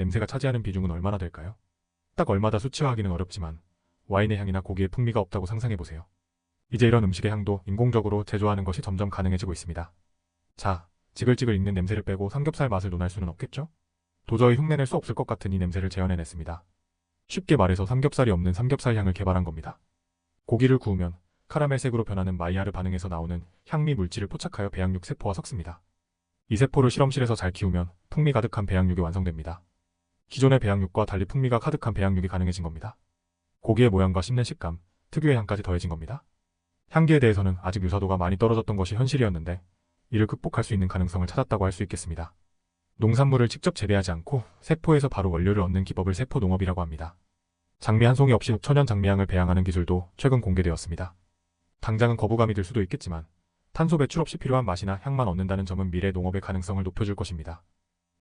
냄새가 차지하는 비중은 얼마나 될까요? 딱 얼마다 수치화하기는 어렵지만 와인의 향이나 고기의 풍미가 없다고 상상해보세요. 이제 이런 음식의 향도 인공적으로 제조하는 것이 점점 가능해지고 있습니다. 자, 지글지글 익는 냄새를 빼고 삼겹살 맛을 논할 수는 없겠죠? 도저히 흉내낼 수 없을 것 같은 이 냄새를 재현해냈습니다. 쉽게 말해서 삼겹살이 없는 삼겹살 향을 개발한 겁니다. 고기를 구우면 카라멜색으로 변하는 마이야르 반응에서 나오는 향미 물질을 포착하여 배양육 세포와 섞습니다. 이 세포를 실험실에서 잘 키우면 풍미 가득한 배양육이 완성됩니다. 기존의 배양육과 달리 풍미가 가득한 배양육이 가능해진 겁니다. 고기의 모양과 씹는 식감, 특유의 향까지 더해진 겁니다. 향기에 대해서는 아직 유사도가 많이 떨어졌던 것이 현실이었는데 이를 극복할 수 있는 가능성을 찾았다고 할 수 있겠습니다. 농산물을 직접 재배하지 않고 세포에서 바로 원료를 얻는 기법을 세포 농업이라고 합니다. 장미 한 송이 없이 천연 장미향을 배양하는 기술도 최근 공개되었습니다. 당장은 거부감이 들 수도 있겠지만 탄소 배출 없이 필요한 맛이나 향만 얻는다는 점은 미래 농업의 가능성을 높여줄 것입니다.